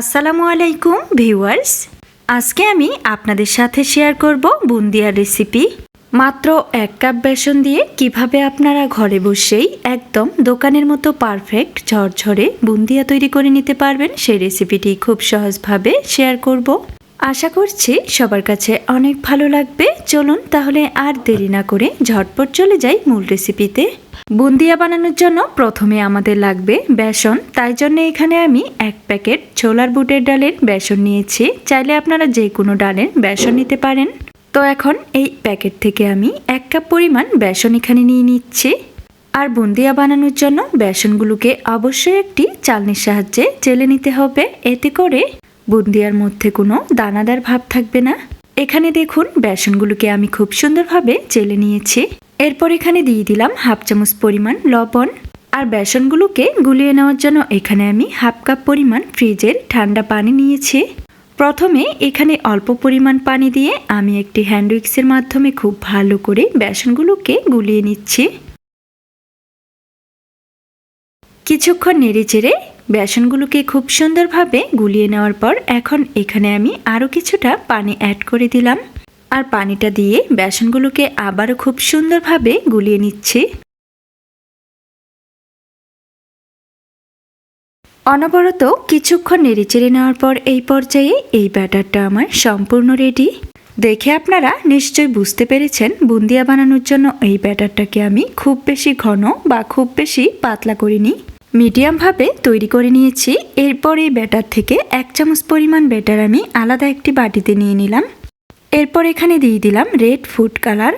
আসসালামু আলাইকুম, ভিউয়ার্স। আজকে আমি আপনাদের সাথে শেয়ার করব বুন্দিয়ার রেসিপি। মাত্র এক কাপ বেসন দিয়ে কীভাবে আপনারা ঘরে বসেই একদম দোকানের মতো পারফেক্ট ঝরঝরে বুন্দিয়া তৈরি করে নিতে পারবেন, সেই রেসিপিটি খুব সহজভাবে শেয়ার করব। আশা করছি সবার কাছে অনেক ভালো লাগবে। চলুন তাহলে আর দেরি না করে ঝটপট চলে যাই মূল রেসিপিতে। বুন্দিয়া বানানোর জন্য প্রথমে আমাদের লাগবে বেসন। তাই জন্য এখানে আমি এক প্যাকেট ছোলার বুটের ডালের বেসন নিয়েছি। চাইলে আপনারা যে কোনো ডালের বেসন নিতে পারেন। তো এখন এই প্যাকেট থেকে আমি এক কাপ পরিমাণ বেসন এখানে নিয়ে নিচ্ছি। আর বুন্দিয়া বানানোর জন্য বেসনগুলোকে অবশ্যই একটি চালনির সাহায্যে চেলে নিতে হবে। এতে করে বুন্দিয়ার মধ্যে কোনো দানাদার ভাব থাকবে না। এখানে দেখুন, বেসনগুলোকে আমি খুব সুন্দরভাবে চেলে নিয়েছি। এরপর এখানে দিয়ে দিলাম হাফ চামচ পরিমাণ লবণ আর বেসনগুলোকে গুলিয়ে নেওয়ার জন্য এখানে আমি হাফ কাপ পরিমাণ ফ্রিজের ঠান্ডা পানি নিয়েছি। প্রথমে এখানে অল্প পরিমাণ পানি দিয়ে আমি একটি হ্যান্ড উইক্সের মাধ্যমে খুব ভালো করে বেসনগুলোকে গুলিয়ে নিচ্ছি। কিছুক্ষণ নেড়ে চেড়ে বেসনগুলোকে খুব সুন্দরভাবে গুলিয়ে নেওয়ার পর এখন এখানে আমি আরও কিছুটা পানি অ্যাড করে দিলাম। আর পানিটা দিয়ে বেসনগুলোকে আবারও খুব সুন্দরভাবে গুলিয়ে নিচ্ছি। অনবরত কিছুক্ষণ নেড়েচেড়ে নেওয়ার পর এই পর্যায়ে এই ব্যাটারটা আমার সম্পূর্ণ রেডি। দেখে আপনারা নিশ্চয়ই বুঝতে পেরেছেন বুন্দিয়া বানানোর জন্য এই ব্যাটারটাকে আমি খুব বেশি ঘন বা খুব বেশি পাতলা করিনি। মিডিয়ামভাবে তৈরি করে নিয়েছি, এরপর এই ব্যাটার থেকে এক চামচ পরিমাণ ব্যাটার আমি আলাদা একটি বাটিতে নিয়ে নিলাম। এরপর এখানে দিয়ে দিলাম রেড ফুড কালার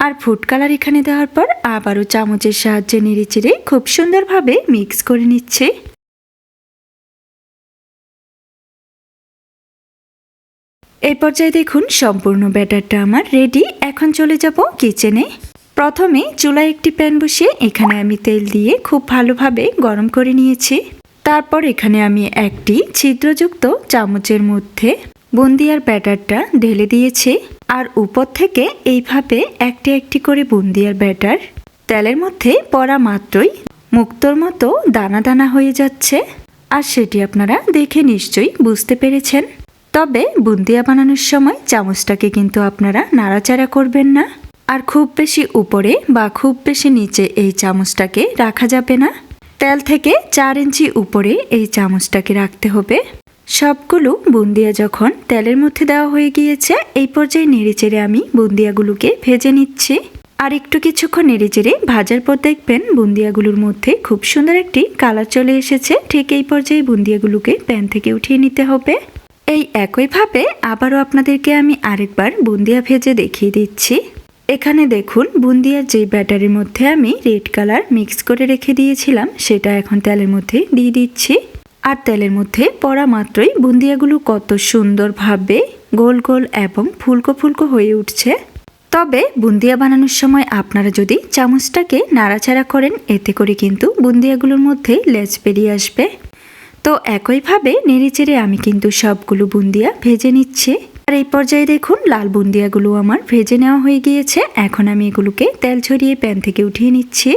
আর ফুড কালার এখানে দেওয়ার পর আবারও চামচের সাহায্যে নেড়ে চেড়ে খুব সুন্দরভাবে মিক্স করে নিচ্ছে। এই পর্যায়ে দেখুন সম্পূর্ণ ব্যাটারটা আমার রেডি এখন চলে যাব কিচেনে প্রথমে চুলায় একটি প্যান বসিয়ে এখানে আমি তেল দিয়ে খুব ভালোভাবে গরম করে নিয়েছি। তারপর এখানে আমি একটি ছিদ্রযুক্ত চামচের মধ্যে বুন্দিয়ার ব্যাটারটা ঢেলে দিয়েছি আর উপর থেকে এইভাবে একটি একটি করে বুন্দিয়ার ব্যাটার তেলের মধ্যে পড়া মাত্রই মুক্তোর মতো দানা দানা হয়ে যাচ্ছে। আর সেটি আপনারা দেখে নিশ্চয়ই বুঝতে পেরেছেন। তবে বুন্দিয়া বানানোর সময় চামচটাকে কিন্তু আপনারা নাড়াচাড়া করবেন না। আর খুব বেশি উপরে বা খুব বেশি নিচে এই চামচটাকে রাখা যাবে না। তেল থেকে চার ইঞ্চি উপরে এই চামচটাকে রাখতে হবে। সবগুলো বুন্দিয়া যখন তেলের মধ্যে দেওয়া হয়ে গিয়েছে, এই পর্যায়ে নেড়েচেড়ে আমি বুন্দিয়াগুলোকে ভেজে নিচ্ছি। আর একটু কিছুক্ষণ নেড়েচেড়ে ভাজার পর দেখবেন বুন্দিয়াগুলোর মধ্যে খুব সুন্দর একটি কালার চলে এসেছে। ঠিক এই পর্যায়ে বুন্দিয়াগুলোকে প্যান থেকে উঠিয়ে নিতে হবে। এই একইভাবে আবারও আপনাদেরকে আমি আরেকবার বুন্দিয়া ভেজে দেখিয়ে দিচ্ছি। এখানে দেখুন, বুন্দিয়ার যে ব্যাটারির মধ্যে আমি রেড কালার মিক্স করে রেখে দিয়েছিলাম, সেটা এখন তেলের মধ্যে দিয়ে দিচ্ছি। আর তেলের মধ্যে পড়া মাত্রই বুন্দিয়াগুলো কত সুন্দরভাবে গোল গোল এবং ফুলকো ফুলকো হয়ে উঠছে। তবে বুন্দিয়া বানানোর সময় আপনারা যদি চামচটাকে নাড়াচাড়া করেন, এতে করে কিন্তু বুন্দিয়াগুলোর মধ্যে লেজ বেরিয়ে আসবে। তো একইভাবে নেড়েচেড়ে আমি কিন্তু সবগুলো বুন্দিয়া ভেজে নিচ্ছি। আর এই পর্যায়ে দেখুন, লাল বুন্দিয়াগুলো আমার ভেজে নেওয়া হয়ে গিয়েছে। এখন আমি এগুলোকে তেল ছড়িয়ে প্যান থেকে উঠিয়ে নিচ্ছি।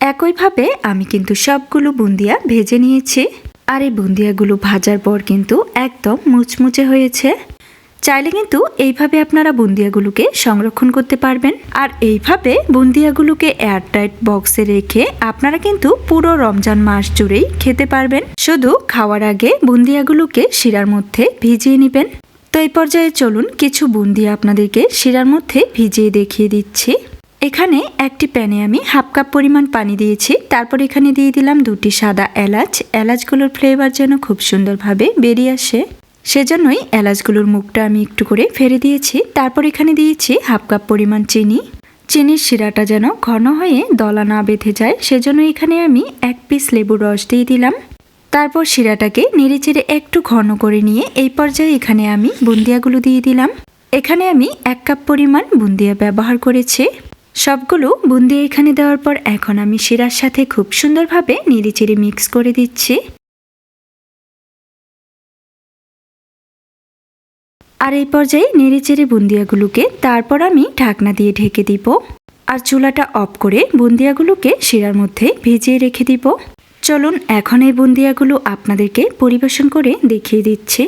একইভাবে আমি কিন্তু সবগুলো বুন্দিয়া ভেজে নিয়েছি। আর এই বুন্দিয়াগুলো ভাজার পর কিন্তু একদম মুচমুচে হয়েছে। চাইলে কিন্তু এইভাবে আপনারা বুন্দিয়াগুলোকে সংরক্ষণ করতে পারবেন। আর এইভাবে বুন্দিয়াগুলোকে এয়ারটাইট বক্সে রেখে আপনারা কিন্তু পুরো রমজান মাস জুড়েই খেতে পারবেন। শুধু খাওয়ার আগে বুন্দিয়াগুলোকে শিরার মধ্যে ভিজিয়ে নেবেন। তো এই পর্যায়ে চলুন কিছু বুন্দিয়া আপনাদেরকে শিরার মধ্যে ভিজিয়ে দেখিয়ে দিচ্ছি। এখানে একটি প্যানে আমি হাফ কাপ পরিমাণ পানি দিয়েছি। তারপর এখানে দিয়ে দিলাম দুটি সাদা এলাচ। এলাচগুলোর ফ্লেভার যেন খুব সুন্দরভাবে বেরিয়ে আসে। সেজন্যই এলাচগুলোর মুখটা আমি একটু করে ফেলে দিয়েছি। তারপর এখানে দিয়েছি হাফ কাপ পরিমাণ চিনি। চিনির শিরাটা যেন ঘন হয়ে দলা না বেঁধে যায়। সেজন্য এখানে আমি এক পিস লেবুর রস দিয়ে দিলাম। তারপর শিরাটাকে নেড়েচেড়ে একটু ঘন করে নিয়ে এই পর্যায়ে এখানে আমি বুন্দিয়াগুলো দিয়ে দিলাম। এখানে আমি এক কাপ পরিমাণ বুন্দিয়া ব্যবহার করেছি। সবগুলো বুন্দিয়া এখানে দেওয়ার পর এখন আমি শিরার সাথে খুব সুন্দরভাবে নেড়েচেড়ে মিক্স করে দিচ্ছি। আর এই পর্যায়ে নেড়েচেড়ে বুন্দিয়াগুলোকে তারপর আমি ঢাকনা দিয়ে ঢেকে দিব। আর চুলাটা অফ করে বুন্দিয়াগুলোকে শিরার মধ্যে ভিজিয়ে রেখে দিব। চলুন এখন এই বুন্দিয়াগুলো আপনাদেরকে পরিবেশন করে দেখিয়ে দিচ্ছি।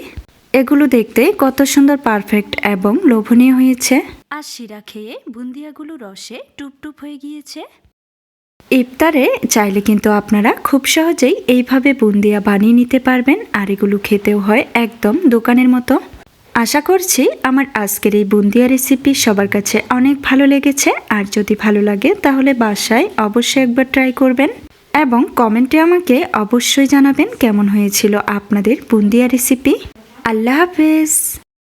এগুলো দেখতে কত সুন্দর পারফেক্ট এবং লোভনীয় হয়েছে। আর শিরা খেয়ে বুন্দিয়াগুলো রসে টুপটুপ হয়ে গিয়েছে। ইফতারে চাইলে কিন্তু আপনারা খুব সহজেই এইভাবে বুন্দিয়া বানিয়ে নিতে পারবেন আর এগুলো খেতেও হয় একদম দোকানের মতো। আশা করছি আমার আজকের এই বুন্দিয়া রেসিপি সবার কাছে অনেক ভালো লেগেছে। আর যদি ভালো লাগে তাহলে বাসায় অবশ্যই একবার ট্রাই করবেন। এবং কমেন্টে আমাকে অবশ্যই জানাবেন কেমন হয়েছিল আপনাদের বুন্দিয়া রেসিপি আল্লাহ হাফেজ।